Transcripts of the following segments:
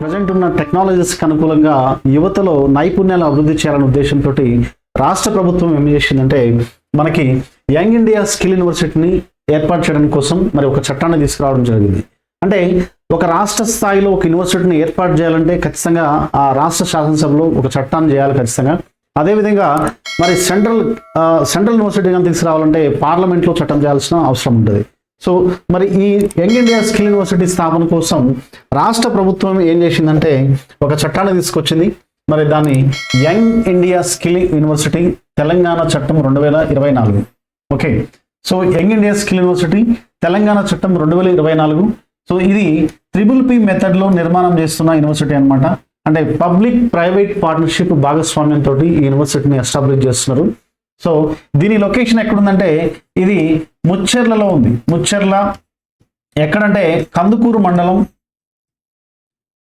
Present ఉన్న టెక్నాలజీస్కి అనుకూలంగా యువతలో నైపుణ్యాలు అభివృద్ధి చేయాలనే ఉద్దేశంతో రాష్ట్ర ప్రభుత్వం ఏం చేసిందంటే మనకి యంగ్ ఇండియా స్కిల్ యూనివర్సిటీని ఏర్పాటు చేయడం కోసం మరి ఒక చట్టాన్ని తీసుకురావడం జరిగింది. అంటే ఒక రాష్ట్ర స్థాయిలో ఒక యూనివర్సిటీని ఏర్పాటు చేయాలంటే ఖచ్చితంగా ఆ రాష్ట్ర శాసనసభలో ఒక చట్టాన్ని చేయాలి ఖచ్చితంగా. అదేవిధంగా మరి సెంట్రల్ సెంట్రల్ యూనివర్సిటీ కానీ తీసుకురావాలంటే పార్లమెంట్లో చట్టం చేయాల్సిన అవసరం ఉంటుంది సో మరి ఈ యంగ్ ఇండియా స్కిల్ యూనివర్సిటీ స్థాపన కోసం రాష్ట్ర ప్రభుత్వం ఏం చేసిందంటే ఒక చట్టాన్ని తీసుకొచ్చింది. మరి దాన్ని young India skill university Telangana చట్టం రెండు వేల ఇరవై నాలుగు. Okay. So young India skill university Telangana చట్టం రెండు వేల ఇరవై నాలుగు. సో ఇది త్రిబుల్ పి మెథడ్లో నిర్మాణం చేస్తున్న యూనివర్సిటీ అనమాట అంటే పబ్లిక్ ప్రైవేట్ పార్ట్నర్షిప్ భాగస్వామ్యంతో ఈ యూనివర్సిటీని ఎస్టాబ్లిష్ చేస్తున్నారు. సో దీని లొకేషన్ ఎక్కడుందంటే ఇది ముచ్చెర్లలో ఉంది. ముచ్చెర్ల ఎక్కడంటే కందుకూరు మండలం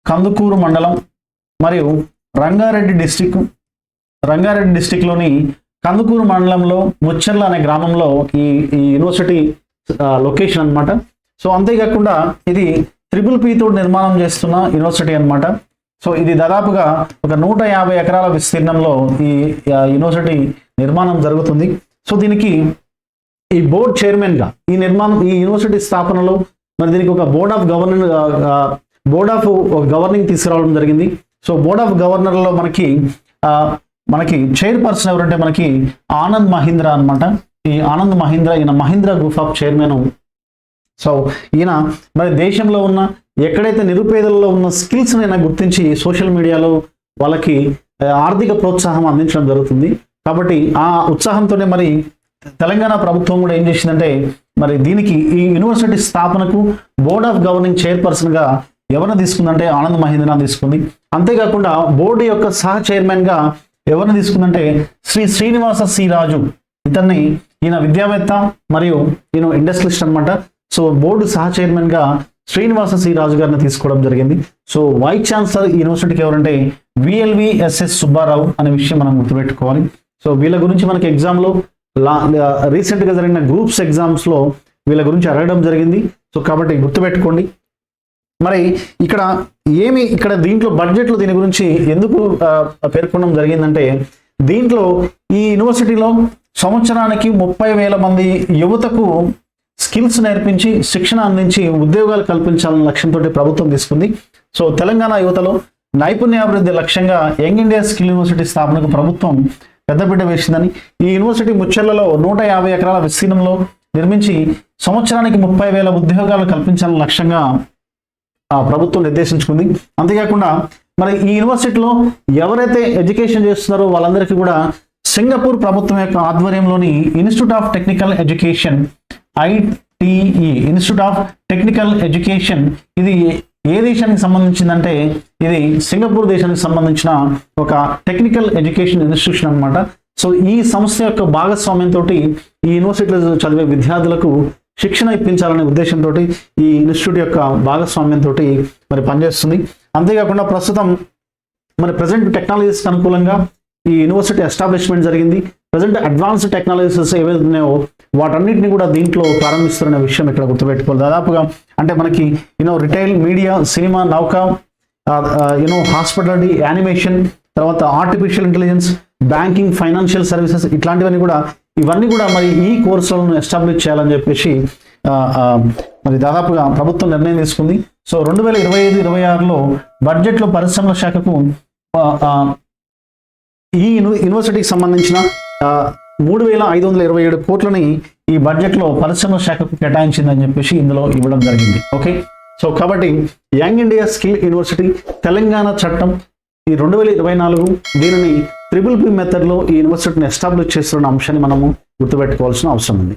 కందుకూరు మండలం మరియు రంగారెడ్డి డిస్టిక్ రంగారెడ్డి డిస్టిక్లోని కందుకూరు మండలంలో ముచ్చెర్ల అనే గ్రామంలో ఈ ఈ యూనివర్సిటీ లొకేషన్ అన్నమాట. సో అంతేకాకుండా ఇది త్రిపుల్ పీతో నిర్మాణం చేస్తున్న యూనివర్సిటీ అన్నమాట. సో ఇది దాదాపుగా ఒక నూట యాభై ఎకరాల విస్తీర్ణంలో ఈ యూనివర్సిటీ నిర్మాణం జరుగుతుంది. సో దీనికి ఈ బోర్డ్ చైర్మన్గా ఈ నిర్మాణం ఈ యూనివర్సిటీ స్థాపనలో మరి దీనికి ఒక board of governor board of governing తీసుకురావడం జరిగింది. సో బోర్డ్ ఆఫ్ గవర్నర్లో మనకి మనకి చైర్పర్సన్ ఎవరంటే మనకి ఆనంద్ మహీంద్ర అన్నమాట. ఈ ఆనంద్ మహీంద్ర ఈయన Mahindra group of chairman. So ఈయన మరి దేశంలో ఉన్న ఎక్కడైతే నిరుపేదలలో ఉన్న స్కిల్స్ అయినా గుర్తించి సోషల్ మీడియాలో వాళ్ళకి ఆర్థిక ప్రోత్సాహం అందించడం జరుగుతుంది. కాబట్టి ఆ ఉత్సాహంతోనే మరి తెలంగాణ ప్రభుత్వం కూడా ఏం చేసిందంటే మరి దీనికి ఈ యూనివర్సిటీ స్థాపనకు బోర్డ్ ఆఫ్ గవర్నింగ్ చైర్పర్సన్గా ఎవరిని తీసుకుందంటే ఆనంద్ మహేంద్ర తీసుకుంది. అంతేకాకుండా బోర్డు యొక్క సహ చైర్మన్గా ఎవరిని తీసుకుందంటే శ్రీ శ్రీనివాస సి రాజు. ఇతన్ని ఈయన విద్యావేత్త మరియు ఈయన ఇండస్ట్రియలిస్ట్ అనమాట సో బోర్డు సహ చైర్మన్గా శ్రీనివాస సి రాజు గారిని తీసుకోవడం జరిగింది. సో వైస్ ఛాన్సలర్ యూనివర్సిటీకి ఎవరంటే విఎల్వి ఎస్ఎస్ సుబ్బారావు అనే విషయం మనం గుర్తుపెట్టుకోవాలి. సో వీళ్ళ గురించి మనకి ఎగ్జామ్లో లా రీసెంట్గా జరిగిన గ్రూప్స్ ఎగ్జామ్స్లో వీళ్ళ గురించి అడగడం జరిగింది. సో కాబట్టి గుర్తుపెట్టుకోండి. మరి ఇక్కడ ఏమి ఇక్కడ దీంట్లో బడ్జెట్లో దీని గురించి ఎందుకు పేర్కొనడం జరిగిందంటే దీంట్లో ఈ యూనివర్సిటీలో సంవత్సరానికి ముప్పై వేల మంది యువతకు స్కిల్స్ నేర్పించి శిక్షణ అందించి ఉద్యోగాలు కల్పించాలన్న లక్ష్యంతో ప్రభుత్వం తీసుకుంది. సో తెలంగాణ యువతలో నైపుణ్యాభివృద్ధి లక్ష్యంగా యంగ్ ఇండియా స్కిల్ యూనివర్సిటీ స్థాపనకు ప్రభుత్వం పెద్దపీట వేసిందని ఈ యూనివర్సిటీ ముచ్చర్లలో నూట యాభై ఎకరాల విస్తీర్ణంలో నిర్మించి సంవత్సరానికి ముప్పై వేల ఉద్యోగాలు కల్పించాలని లక్ష్యంగా ఆ ప్రభుత్వం నిర్దేశించుకుంది. అంతేకాకుండా మరి ఈ యూనివర్సిటీలో ఎవరైతే ఎడ్యుకేషన్ చేస్తున్నారో వాళ్ళందరికీ కూడా సింగపూర్ ప్రభుత్వం యొక్క ఆధ్వర్యంలోని institute of technical education ITE institute of technical education ఇది ఏ దేశానికి సంబంధించిందంటే ఇది సింగపూర్ దేశానికి సంబంధించిన ఒక టెక్నికల్ ఎడ్యుకేషన్ ఇన్స్టిట్యూషన్ అన్నమాట. సో ఈ సంస్థ యొక్క భాగస్వామ్యంతో ఈ యూనివర్సిటీలో చదివే విద్యార్థులకు శిక్షణ ఇప్పించాలనే ఉద్దేశంతో ఈ ఇన్స్టిట్యూట్ యొక్క భాగస్వామ్యంతో మరి పనిచేస్తుంది. అంతేకాకుండా ప్రస్తుతం మరి ప్రజెంట్ టెక్నాలజీస్కి అనుకూలంగా ఈ యూనివర్సిటీ ఎస్టాబ్లిష్మెంట్ జరిగింది. ప్రజెంట్ అడ్వాన్స్డ్ టెక్నాలజీస్ ఏవైతే ఉన్నాయో వాటన్నిటిని కూడా దీంట్లో ప్రారంభిస్తున్న విషయం ఇక్కడ గుర్తుపెట్టుకోవాలి. దాదాపుగా అంటే మనకి you know retail media cinema నౌక యూనో హాస్పిటాలిటీ యానిమేషన్ తర్వాత artificial intelligence banking financial services ఇట్లాంటివన్నీ కూడా ఇవన్నీ కూడా మరి ఈ కోర్సులను ఎస్టాబ్లిష్ చేయాలని చెప్పేసి uh, uh, మరి దాదాపుగా ప్రభుత్వం నిర్ణయం తీసుకుంది. సో రెండు వేల ఇరవై ఐదు ఇరవై ఆరులో బడ్జెట్లో పరిశ్రమల శాఖకు uh, ఈ యూని- యూనివర్సిటీకి సంబంధించిన మూడు వేల ఐదు వందల ఇరవై ఏడు కోట్లని ఈ బడ్జెట్లో పరిశ్రమ శాఖకు కేటాయించిందని చెప్పేసి ఇందులో ఇవ్వడం జరిగింది. ఓకే? సో కాబట్టి young India skill university Telangana చట్టం ఈ రెండు వేల ఇరవై నాలుగు దీనిని త్రిబుల్ పి మెథడ్లో ఈ యూనివర్సిటీని ఎస్టాబ్లిష్ చేస్తున్న అంశాన్ని మనము గుర్తుపెట్టుకోవాల్సిన అవసరం ఉంది.